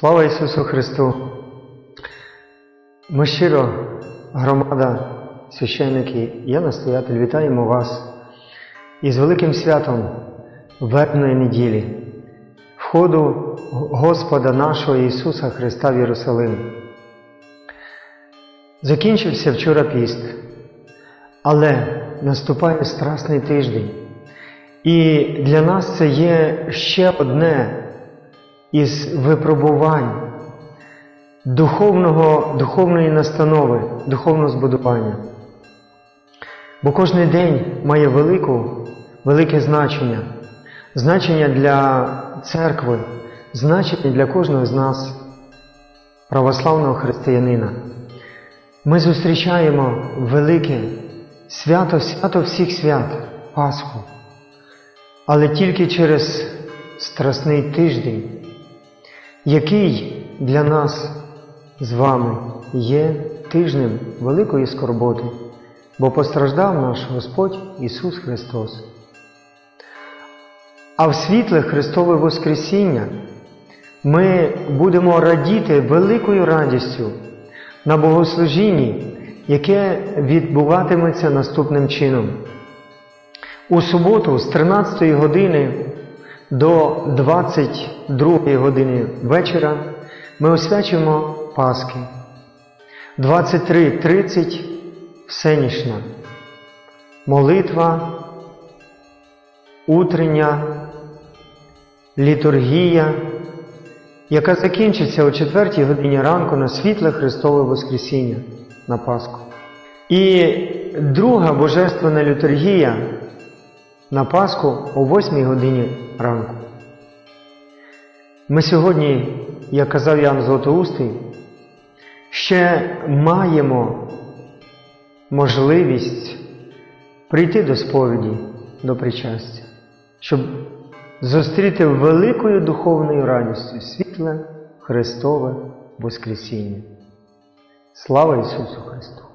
Слава Ісусу Христу! Ми щиро, громада, священники, я настоятель, вітаємо вас із великим святом вербної неділі, входу Господа нашого Ісуса Христа в Єрусалим. Закінчився вчора піст, але наступає страсний тиждень. І для нас це є ще одне із випробувань духовного, духовної настанови, духовного збудування. Бо кожен день має велику, велике значення, значення для церкви, значення для кожного з нас, православного християнина. Ми зустрічаємо велике свято, свято всіх свят, Пасху. Але тільки через страсний тиждень, який для нас з вами є тижнем великої скорботи, бо постраждав наш Господь Ісус Христос. А в світле Христове Воскресіння ми будемо радіти великою радістю на богослужінні, яке відбуватиметься наступним чином. У суботу з 13 години до 22 години вечора ми освячуємо Пасхи. 23.30 всенішня молитва, утрення, літургія, яка закінчиться о 4 годині ранку на світле Христове Воскресіння на Пасху. І друга божественна літургія на Пасху о 8 годині ранку. Ми сьогодні, як казав Ян Златоустий, ще маємо можливість прийти до сповіді, до причастя, щоб зустріти великою духовною радістю світле Христове Воскресіння. Слава Ісусу Христу!